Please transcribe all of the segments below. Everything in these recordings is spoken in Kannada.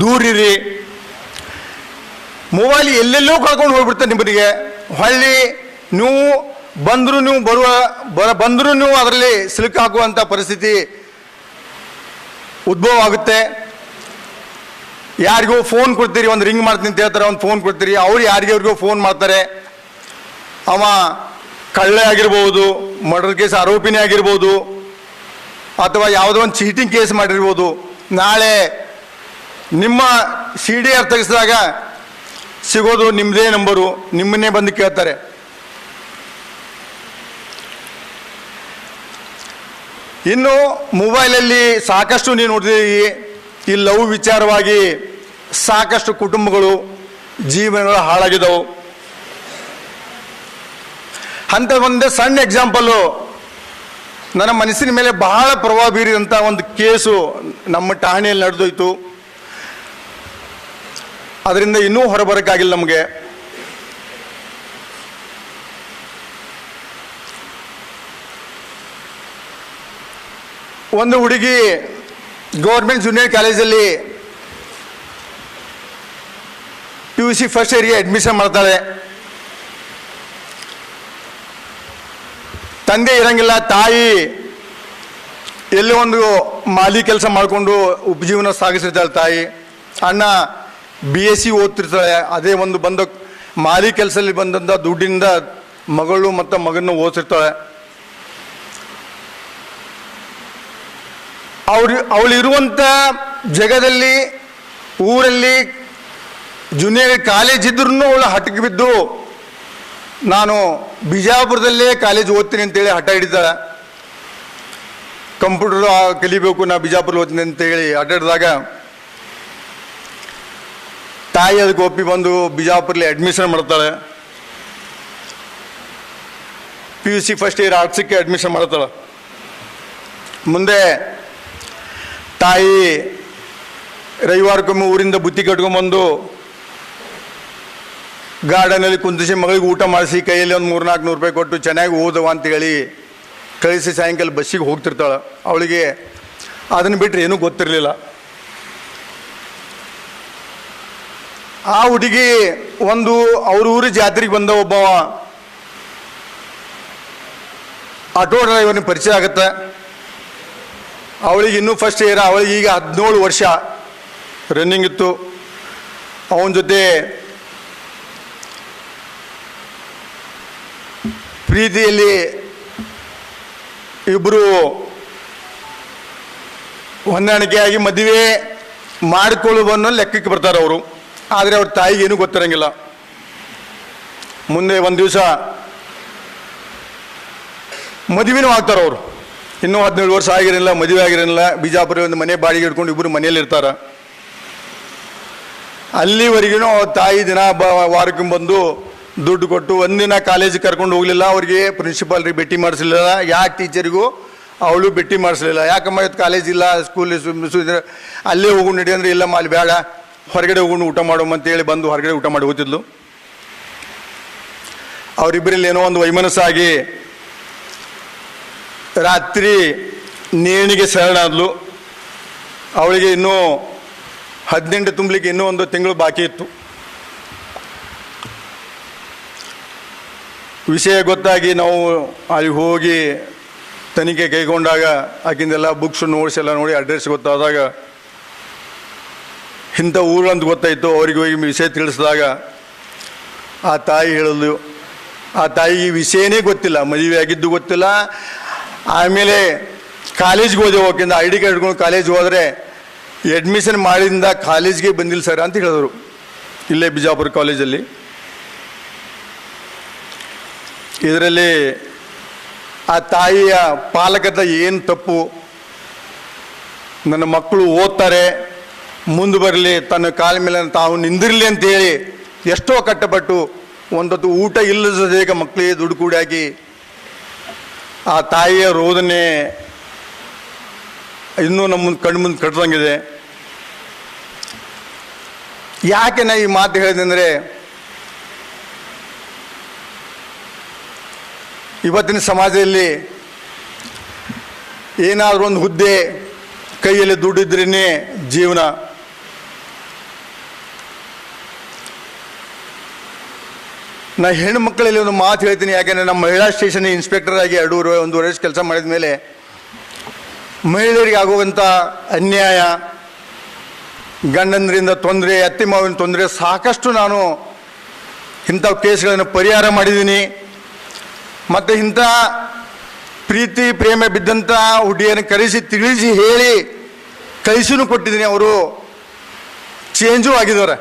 ದೂರಿರಿ. ಮೊಬೈಲ್ ಎಲ್ಲೆಲ್ಲೋ ಕಳ್ಕೊಂಡು ಹೋಗ್ಬಿಡ್ತಾರೆ ನಿಮ್ಮನಿಗೆ ಹೊಳ್ಳಿ, ನೀವು ಬಂದರೂ ನೀವು ಬರುವ, ಬರ, ಬಂದರೂ ನೀವು ಅದರಲ್ಲಿ ಸಿಲುಕು ಹಾಕುವಂಥ ಪರಿಸ್ಥಿತಿ ಉದ್ಭವ ಆಗುತ್ತೆ. ಯಾರಿಗೋ ಫೋನ್ ಕೊಡ್ತೀರಿ, ಒಂದು ರಿಂಗ್ ಮಾಡ್ತೀನಿ ಅಂತ ಹೇಳ್ತಾರೆ, ಒಂದು ಫೋನ್ ಕೊಡ್ತೀರಿ. ಅವ್ರು ಯಾರಿಗೆ ಅವ್ರಿಗೋ ಫೋನ್ ಮಾಡ್ತಾರೆ. ಅವ ಕಳ್ಳೆ ಆಗಿರ್ಬೋದು ಮರ್ಡರ್ ಕೇಸ್ ಆರೋಪಿನೇ ಆಗಿರ್ಬೋದು, ಅಥವಾ ಯಾವುದೋ ಒಂದು ಚೀಟಿಂಗ್ ಕೇಸ್ ಮಾಡಿರ್ಬೋದು. ನಾಳೆ ನಿಮ್ಮ ಸಿ ಡಿ ಆರ್ ತೆಗೆಸಿದಾಗ ಸಿಗೋದು ನಿಮ್ಮದೇ ನಂಬರು ನಿಮ್ಮನ್ನೇ ಬಂದು ಕೇಳ್ತಾರೆ. ಇನ್ನು ಮೊಬೈಲಲ್ಲಿ ಸಾಕಷ್ಟು ನೀವು ನೋಡಿದ್ದೀರಿ ಈ ಲವ್ ವಿಚಾರವಾಗಿ ಸಾಕಷ್ಟು ಕುಟುಂಬಗಳು ಜೀವನಗಳು ಹಾಳಾಗಿದ್ದವು. ಅಂತ ಒಂದು ಸಣ್ಣ ಎಕ್ಸಾಂಪಲ್ಲು ನನ್ನ ಮನಸ್ಸಿನ ಮೇಲೆ ಬಹಳ ಪ್ರಭಾವ ಬೀರಿದಂಥ ಒಂದು ಕೇಸು ನಮ್ಮ ಠಾಣೆಯಲ್ಲಿ ನಡೆದೋಯ್ತು. ಅದರಿಂದ ಇನ್ನೂ ಹೊರಬರಕ್ಕಾಗಿಲ್ಲ ನಮಗೆ. ಒಂದು ಹುಡುಗಿ ಗೌರ್ಮೆಂಟ್ ಜೂನಿಯರ್ ಕಾಲೇಜಲ್ಲಿ ಪಿ ಯು ಸಿ ಫಸ್ಟ್ ಇಯರ್ಗೆ ಅಡ್ಮಿಷನ್ ಮಾಡ್ತಾಳೆ. ತಂದೆ ಇರಂಗಿಲ್ಲ, ತಾಯಿ ಎಲ್ಲೋ ಒಂದು ಮಾಲಿ ಕೆಲಸ ಮಾಡಿಕೊಂಡು ಉಪಜೀವನ ಸಾಗಿಸಿರ್ತಾಳೆ ತಾಯಿ. ಅಣ್ಣ ಬಿ ಎಸ್ ಸಿ ಓದ್ತಿರ್ತಾಳೆ, ಅದೇ ಒಂದು ಬಂದ ಮಾಲಿ ಕೆಲಸದಲ್ಲಿ ಬಂದಂಥ ದುಡ್ಡಿಂದ ಮಗಳು ಮತ್ತು ಮಗನ ಓದಿಸಿರ್ತಾಳೆ. ಅವ್ರು ಅವಳಿರುವಂಥ ಜಗದಲ್ಲಿ, ಊರಲ್ಲಿ ಜೂನಿಯರ್ ಕಾಲೇಜ್ ಇದ್ರೂ ಅವಳು ಹಠಕ್ಕೆ ಬಿದ್ದು, ನಾನು ಬಿಜಾಪುರದಲ್ಲೇ ಕಾಲೇಜ್ ಓದ್ತೀನಿ ಅಂತೇಳಿ ಹಠ ಹಿಡಿತಾಳೆ. ಕಂಪ್ಯೂಟರ್ ಕಲಿಬೇಕು, ನಾ ಬಿಜಾಪುರ ಓದ್ತೀನಿ ಅಂತೇಳಿ ಅಡ್ಡಾಡಿದಾಗ ತಾಯಿ ಅದಕ್ಕೆ ಒಪ್ಪಿ ಬಂದು ಬಿಜಾಪುರಲ್ಲಿ ಅಡ್ಮಿಷನ್ ಮಾಡ್ತಾಳೆ. P U C first year ಆರ್ಟ್ಸಕ್ಕೆ admission ಮಾಡ್ತಾಳೆ. ಮುಂದೆ ತಾಯಿ ರವಿವಾರಕ್ಕೊಮ್ಮೆ ಊರಿಂದ ಬುತ್ತಿ ಕಟ್ಕೊಂಬಂದು ಗಾರ್ಡನಲ್ಲಿ ಕುಂತಿಸಿ ಮಗಳಿಗೆ ಊಟ ಮಾಡಿಸಿ ಕೈಯಲ್ಲಿ ಒಂದು ಮೂರು ನಾಲ್ಕು ನೂರು ರೂಪಾಯಿ ಕೊಟ್ಟು ಚೆನ್ನಾಗಿ ಓದವ ಅಂತ ಹೇಳಿ ಕಳಿಸಿ ಸಾಯಂಕಾಲ ಬಸ್ಸಿಗೆ ಹೋಗ್ತಿರ್ತಾಳೆ. ಅವಳಿಗೆ ಅದನ್ನು ಬಿಟ್ಟರೆ ಏನೂ ಗೊತ್ತಿರಲಿಲ್ಲ. ಆ ಹುಡುಗಿ ಒಂದು ಅವ್ರ ಊರು ಜಾತ್ರೆಗೆ ಬಂದ ಒಬ್ಬವ. ಆಟೋ ಡ್ರೈವರ್ನ ಪರಿಚಯ ಆಗುತ್ತೆ. ಅವಳಿಗೆ ಇನ್ನೂ ಫಸ್ಟ್ ಇಯರ್ ಅವಳಿಗೆ ಈಗ ಹದಿನೇಳು ವರ್ಷ. ರನ್ನಿಂಗ್ ಇತ್ತು. ಅವನ ಜೊತೆ ಪ್ರೀತಿಯಲ್ಲಿ ಇಬ್ಬರು ಹೊಂದಾಣಿಕೆಯಾಗಿ ಮದುವೆ ಮಾಡಿಕೊಳ್ಳುವನ್ನು ಲೆಕ್ಕಕ್ಕೆ ಬರ್ತಾರೆ ಅವರು. ಆದರೆ ಅವ್ರ ತಾಯಿಗೆ ಏನೂ ಗೊತ್ತಿರಂಗಿಲ್ಲ. ಮುಂದೆ ಒಂದು ದಿವಸ ಮದುವೆನೂ ಆಗ್ತಾರೆ ಅವರು. ಇನ್ನೂ ಹದಿನೇಳು ವರ್ಷ ಆಗಿರಲಿಲ್ಲ, ಮದುವೆ ಆಗಿರಲಿಲ್ಲ. ಬಿಜಾಪುರ ಒಂದು ಮನೆ ಬಾಡಿಗೆ ಹಿಡ್ಕೊಂಡು ಇಬ್ಬರು ಮನೆಯಲ್ಲಿ ಇರ್ತಾರೆ. ಅಲ್ಲಿವರೆಗೂ ತಾಯಿ ದಿನ ಬ ವಾರಕ್ಕೆ ಬಂದು ದುಡ್ಡು ಕೊಟ್ಟು ಒಂದಿನ ಕಾಲೇಜಿಗೆ ಕರ್ಕೊಂಡು ಹೋಗಲಿಲ್ಲ. ಅವ್ರಿಗೆ ಪ್ರಿನ್ಸಿಪಾಲ್ರಿಗೆ ಭೇಟಿ ಮಾಡಿಸಲಿಲ್ಲ. ಯಾಕೆ ಟೀಚರಿಗೂ? ಅವಳು ಭೇಟಿ ಮಾಡಿಸಲಿಲ್ಲ. ಯಾಕಮ್ಮ ಇವತ್ತು ಕಾಲೇಜ್ ಇಲ್ಲ, ಸ್ಕೂಲ್ ಅಲ್ಲೇ ಹೋಗು ನಡಿ ಅಂದ್ರೆ, ಇಲ್ಲಮ್ಮ, ಅಲ್ಲಿ ಬೇಡ. ಹೊರಗಡೆ ಹೋಗೊಂಡು ಊಟ ಮಾಡೋಮ ಅಂತೇಳಿ ಬಂದು ಹೊರಗಡೆ ಊಟ ಮಾಡಿ ಹೋಗ್ತಿದ್ಲು. ಅವರಿಬ್ಬರಲ್ಲಿ ಏನೋ ಒಂದು ವೈಮನಸ್ಸಾಗಿ ರಾತ್ರಿ ನೇಣಿಗೆ ಶರಣಾದ್ಲು ಅವಳಿಗೆ ಇನ್ನೂ ಹದಿನೆಂಟು ತುಂಬಲಿಕ್ಕೆ ಇನ್ನೂ ಒಂದು ತಿಂಗಳು ಬಾಕಿ ಇತ್ತು. ವಿಷಯ ಗೊತ್ತಾಗಿ ನಾವು ಅಲ್ಲಿ ಹೋಗಿ ತನಿಖೆ ಕೈಗೊಂಡಾಗ ಆಕಿಂದೆಲ್ಲ ಬುಕ್ಸ್ ನೋಟ್ಸ್ ಎಲ್ಲ ನೋಡಿ ಅಡ್ರೆಸ್ ಗೊತ್ತಾದಾಗ ಇಂಥ ಊರು ಅಂತ ಗೊತ್ತಾಯಿತು. ಅವ್ರಿಗೆ ಹೋಗಿ ವಿಷಯ ತಿಳಿಸಿದಾಗ ಆ ತಾಯಿ ಹೇಳಿದ್ಲು ಆ ತಾಯಿಗೆ ವಿಷಯನೇ ಗೊತ್ತಿಲ್ಲ. ಮದುವೆ ಆಗಿದ್ದು ಗೊತ್ತಿಲ್ಲ. ಆಮೇಲೆ ಕಾಲೇಜ್ಗೆ ಹೋದೆ ಹೋಗಿಂದ ಐ ಡಿ ಕಾರ್ಡ್ ಹಿಡ್ಕೊಂಡು ಕಾಲೇಜ್ಗೆ ಹೋದರೆ ಅಡ್ಮಿಷನ್ ಮಾಡಿದಿಂದ ಕಾಲೇಜ್ಗೆ ಬಂದಿಲ್ಲ ಸರ್ ಅಂತ ಹೇಳಿದ್ರು. ಇಲ್ಲೇ ಬಿಜಾಪುರ ಕಾಲೇಜಲ್ಲಿ. ಇದರಲ್ಲಿ ಆ ತಾಯಿಯ ಪಾಲಕದ ಏನು ತಪ್ಪು? ನನ್ನ ಮಕ್ಕಳು ಓದ್ತಾರೆ. ಮುಂದೆ ಬರಲಿ, ತನ್ನ ಕಾಲ ಮೇಲೆ ತಾವು ನಿಂದಿರಲಿ ಅಂತೇಳಿ ಎಷ್ಟೋ ಕಟ್ಟಪಟ್ಟು ಒಂದೊತ್ತು ಊಟ ಇಲ್ಲದ ಮಕ್ಕಳಿಗೆ ದುಡ್ಡು ಕೂಡಾಕಿ ಆ ತಾಯಿಯ ರೋದನೆ ಇನ್ನೂ ನಮ್ಮ ಕಣ್ಣು ಮುಂದೆ ಕಟ್ಟದಂಗಿದೆ ಯಾಕೆ ನಾ ಈ ಮಾತು ಹೇಳಿದೆ ಅಂದರೆ, ಇವತ್ತಿನ ಸಮಾಜದಲ್ಲಿ ಏನಾದರೂ ಒಂದು ಹುದ್ದೆ ಕೈಯಲ್ಲಿ ದುಡ್ಡಿದ್ರೇ ಜೀವನ. ನಾ ಹೆಣ್ಣು ಮಕ್ಕಳಲ್ಲಿ ಒಂದು ಮಾತು ಹೇಳ್ತೀನಿ, ಯಾಕೆಂದರೆ ನಮ್ಮ ಮಹಿಳಾ ಸ್ಟೇಷನ್ ಇನ್ಸ್ಪೆಕ್ಟರ್ ಆಗಿ ಎರಡು ಒಂದೂವರೆ ವರ್ಷ ಕೆಲಸ ಮಾಡಿದ ಮೇಲೆ ಮಹಿಳೆಯರಿಗೆ ಆಗುವಂಥ ಅನ್ಯಾಯ, ಗಂಡಂದ್ರಿಂದ ತೊಂದರೆ ಅತ್ತಿ ಮಾವಿನ ತೊಂದರೆ, ಸಾಕಷ್ಟು ನಾನು ಇಂಥ ಕೇಸ್ಗಳನ್ನು ಪರಿಹಾರ ಮಾಡಿದ್ದೀನಿ. ಮತ್ತು ಇಂಥ ಪ್ರೀತಿ, ಪ್ರೇಮ ಬಿದ್ದಂಥ ಹುಡುಗಿಯನ್ನು ಕರೆಸಿ, ತಿಳಿಸಿ, ಹೇಳಿ ಕಳಿಸಿನೂ ಕೊಟ್ಟಿದ್ದೀನಿ. ಅವರು ಚೇಂಜು ಆಗಿದ್ದಾರೆ.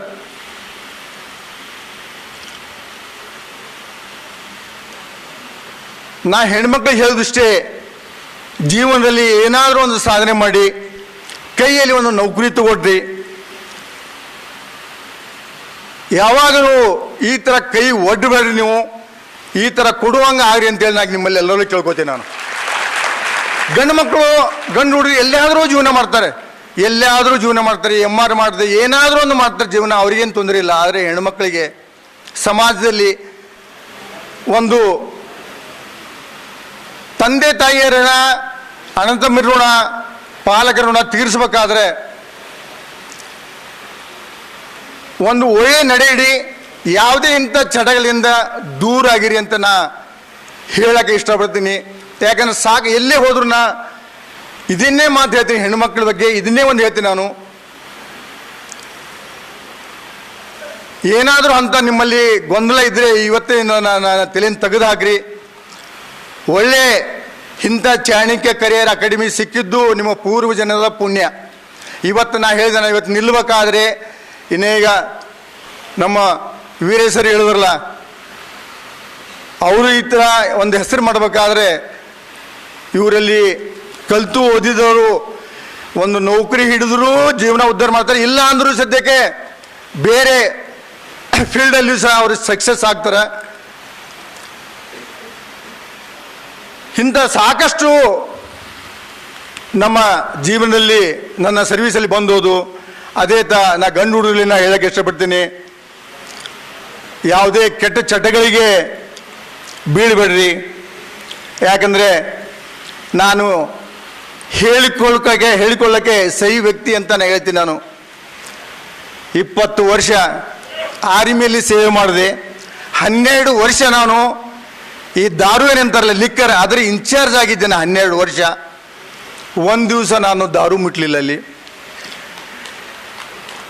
ನಾ ಹೆಣ್ಮಕ್ಳಿಗೆ ಹೇಳಿದಷ್ಟೇ, ಜೀವನದಲ್ಲಿ ಏನಾದರೂ ಒಂದು ಸಾಧನೆ ಮಾಡಿ, ಕೈಯಲ್ಲಿ ಒಂದು ನೌಕರಿ ತಗೊಡ್ರಿ ಯಾವಾಗಲೂ ಈ ಥರ ಕೈ ಒಡ್ಡಬೇಡ್ರಿ ನೀವು, ಈ ಥರ ಕೊಡುವಂಗೆ ಆಗ್ರಿ ಅಂತೇಳಿ ನಾನು ನಿಮ್ಮಲ್ಲಿ ಎಲ್ಲರೂ ಕೇಳ್ಕೊತೀನಿ ನಾನು. ಗಂಡು ಮಕ್ಕಳು, ಗಂಡು ಹುಡುಗರು ಎಲ್ಲಾದರೂ ಜೀವನ ಮಾಡ್ತಾರೆ. ಎಲ್ಲಾದರೂ ಜೀವನ ಮಾಡ್ತಾರೆ ಎಂ ಆರ್ ಮಾಡ್ತಾರೆ ಏನಾದರೂ ಒಂದು ಮಾಡ್ತಾರೆ ಜೀವನ, ಅವ್ರಿಗೇನು ತೊಂದರೆ ಇಲ್ಲ. ಆದರೆ ಹೆಣ್ಮಕ್ಳಿಗೆ ಸಮಾಜದಲ್ಲಿ ಒಂದು ತಂದೆ ತಾಯಿಯರ ಅನಂತ ಋಣ ಪಾಲಕರ ಋಣ ತೀರಿಸಬೇಕಾದ್ರೆ ಒಂದು ಒಳ್ಳೆ ನಡೆಯಿಡಿ ಯಾವುದೇ ಇಂಥ ಚಟಗಳಿಂದ ದೂರ ಆಗಿರಿ ಅಂತ ನಾ ಹೇಳಕ್ಕೆ ಇಷ್ಟಪಡ್ತೀನಿ. ಯಾಕಂದ್ರೆ ಸಾಕು, ಎಲ್ಲೇ ಹೋದ್ರು ನಾ ಇದನ್ನೇ ಮಾತು ಹೇಳ್ತೀನಿ ಹೆಣ್ಮಕ್ಳ ಬಗ್ಗೆ, ಇದನ್ನೇ ಒಂದು ಹೇಳ್ತೀನಿ ನಾನು. ಏನಾದರೂ ಅಂತ ನಿಮ್ಮಲ್ಲಿ ಗೊಂದಲ ಇದ್ದರೆ ಇವತ್ತೇ ನಾನು ತಲೆಯನ್ನು ತೆಗೆದು ಹಾಕ್ರಿ. ಒಳ್ಳೆ ಇಂಥ ಚಾಣಕ್ಯ ಕರಿಯರ್ ಅಕಾಡೆಮಿ ಸಿಕ್ಕಿದ್ದು ನಿಮ್ಮ ಪೂರ್ವ ಜನರ ಪುಣ್ಯ. ಇವತ್ತು ನಾ ಹೇಳಿದೆ ನಾನು ಇವತ್ತು ನಿಲ್ಬೇಕಾದ್ರೆ ಇನ್ನೀಗ ನಮ್ಮ ವೀರೇಶ್ವರಿ ಹೇಳಿದ್ರಲ್ಲ, ಅವರು ಈ ಥರ ಒಂದು ಹೆಸರು ಮಾಡಬೇಕಾದ್ರೆ ಇವರಲ್ಲಿ ಕಲಿತು ಓದಿದವರು ಒಂದು ನೌಕರಿ ಹಿಡಿದ್ರು ಜೀವನ ಉದ್ಧಾರ ಮಾಡ್ತಾರೆ, ಇಲ್ಲ ಅಂದರೂ ಸದ್ಯಕ್ಕೆ ಬೇರೆ ಫೀಲ್ಡಲ್ಲಿಯೂ ಸಹ ಅವರು ಸಕ್ಸಸ್ ಆಗ್ತಾರೆ. ಇಂಥ ಸಾಕಷ್ಟು ನಮ್ಮ ಜೀವನದಲ್ಲಿ ನನ್ನ ಸರ್ವೀಸಲ್ಲಿ ಬಂದೋದು. ಅದೇ ತ ನಾ ಗಂಡು ಹುಡುಗರಲ್ಲಿ ನಾ ಹೇಳಕ್ಕೆ ಇಷ್ಟಪಡ್ತೀನಿ. ಯಾವುದೇ ಕೆಟ್ಟ ಚಟಗಳಿಗೆ ಬೀಳ್ಬೇಡ್ರಿ. ಯಾಕಂದರೆ ನಾನು ಹೇಳಿಕೊಳ್ಕೆ ಹೇಳಿಕೊಳ್ಳೋಕ್ಕೆ ಸಹಿ ವ್ಯಕ್ತಿ ಅಂತ ನಾನು ಹೇಳ್ತೀನಿ ನಾನು. ಇಪ್ಪತ್ತು ವರ್ಷ ಆರ್ಮಿಯಲ್ಲಿ ಸೇವೆ ಮಾಡಿದೆ. ಹನ್ನೆರಡು ವರ್ಷ ನಾನು ಈ ದಾರು ಏನಂತಾರಲ್ಲ, ಲಿಕ್ಕರ್ ಅದರ ಇನ್ಚಾರ್ಜ್ ಆಗಿದ್ದೇನೆ ಹನ್ನೆರಡು ವರ್ಷ. ಒಂದು ದಿವಸ ನಾನು ದಾರು ಮುಟ್ಲಿಲ್ಲ ಅಲ್ಲಿ.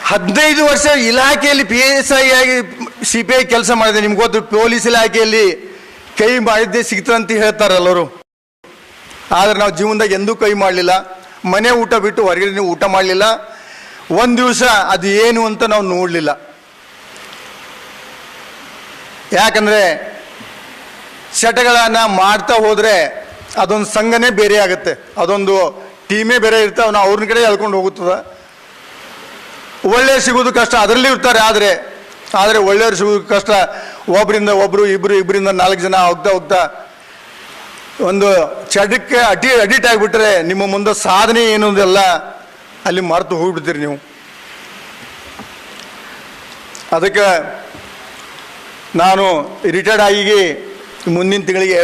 ಹದಿನೈದು ವರ್ಷ ಇಲಾಖೆಯಲ್ಲಿ ಪಿ ಎಸ್ ಐ ಆಗಿ ಸಿ ಪಿ ಐ ಕೆಲಸ ಮಾಡಿದೆ. ನಿಮ್ಗೆ ಗೊತ್ತು, ಪೊಲೀಸ್ ಇಲಾಖೆಯಲ್ಲಿ ಕೈ ಮಾಡಿದ್ದೆ ಸಿಗ್ತದಂತ ಹೇಳ್ತಾರಲ್ಲವರು ಆದರೆ ನಾವು ಜೀವನದಾಗ ಎಂದೂ ಕೈ ಮಾಡಲಿಲ್ಲ. ಮನೆ ಊಟ ಬಿಟ್ಟು ಹೊರಗಡೆ ಊಟ ಮಾಡಲಿಲ್ಲ. ಒಂದು ದಿವಸ ಅದು ಏನು ಅಂತ ನಾವು ನೋಡಲಿಲ್ಲ. ಯಾಕಂದರೆ ಚಟಗಳನ್ನು ಮಾಡ್ತಾ ಹೋದರೆ ಅದೊಂದು ಸಂಘನೇ ಬೇರೆ ಆಗುತ್ತೆ. ಅದೊಂದು ಟೀಮೇ ಬೇರೆ ಇರ್ತಾವೆ ನಾವು ಅವ್ರನ್ನ ಕಡೆ ಎಳ್ಕೊಂಡು ಹೋಗುತ್ತದೆ. ಒಳ್ಳೆ ಸಿಗೋದು ಕಷ್ಟ, ಅದರಲ್ಲಿ ಇರ್ತಾರೆ ಆದರೆ ಆದರೆ ಒಳ್ಳೆಯವ್ರು ಸಿಗೋದು ಕಷ್ಟ. ಒಬ್ಬರಿಂದ ಒಬ್ಬರು ಇಬ್ಬರು ಇಬ್ಬರಿಂದ ನಾಲ್ಕು ಜನ ಹೋಗ್ತಾ ಹೋಗ್ತಾ ಒಂದು ಚಟಕ್ಕೆ ಅಡಿ, ಅಡಿಟ್ ಆಗಿಬಿಟ್ರೆ ನಿಮ್ಮ ಮುಂದೆ ಸಾಧನೆ ಏನು ಅಂದೆಲ್ಲ ಅಲ್ಲಿ ಮರೆತು ಹೋಗ್ಬಿಡ್ತೀರಿ ನೀವು. ಅದಕ್ಕೆ ನಾನು ರಿಟೈರ್ಡ್ ಆಗಿ ಮುಂದಿನ ತಿಂಗಳಿಗೆ ಎರಡು